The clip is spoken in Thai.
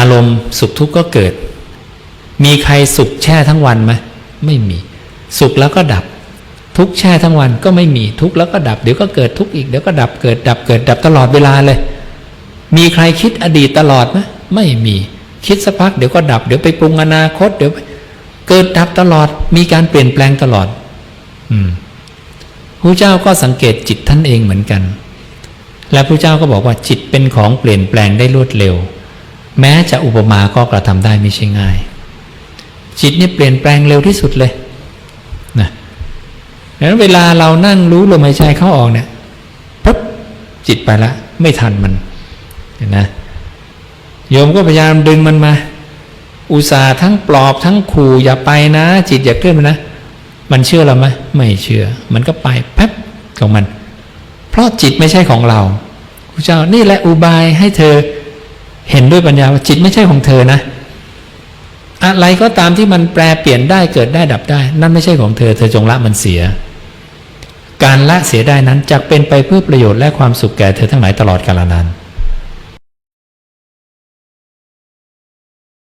อารมณ์สุขทุกข์ก็เกิด มีใครสุขแช่ทั้งวันไหมไม่มี สุขแล้วก็ดับ ทุกข์แช่ทั้งวันก็ไม่มีทุกข์แล้วก็ดับ เดี๋ยวก็เกิดทุกข์อีกเดี๋ยวก็ดับเกิดดับเกิดดับตลอดเวลาเลย มีใครคิดอดีตตลอดไหมไม่มีคิดสักพักเดี๋ยวก็ดับ เดี๋ยวไปปรุงอนาคต เดี๋ยวเกิดดับตลอด มีการเปลี่ยนแปลงตลอด อืมพระเจ้าก็สังเกตจิตท่านเองเหมือนกัน และพระเจ้าก็บอกว่าจิตเป็นของเปลี่ยนแปลงได้รวดเร็ว แม้จะอุปมาก็กระทำได้ไม่ใช่ง่าย จิตนี่เปลี่ยนแปลงเร็วที่สุดเลยนะดังนั้นเวลาเรานั่งรู้ลมหายใจเข้าออกเนี่ยปั๊บจิตไปละ ไม่ทันมันเห็นนะโยมก็พยายามดึงมันมา อุตส่าห์ทั้งปลอบทั้งขู่อย่าไปนะ จิตอย่าเคลื่อนไปนะ มันเชื่อเราไหมไม่เชื่อ มันก็ไปแป๊บของมัน เพราะจิตไม่ใช่ของเราพระเจ้านี่แหละอุบายให้เธอ เห็นด้วยปัญญาว่าจิตไม่ใช่ของเธอนะ อะไรก็ตามที่มันแปลเปลี่ยนได้เกิดได้ดับได้ นั่นไม่ใช่ของเธอ เธอจงละมันเสีย การละเสียได้นั้นจะเป็นไปเพื่อประโยชน์และความสุขแก่เธอทั้งหลายตลอดกาลนาน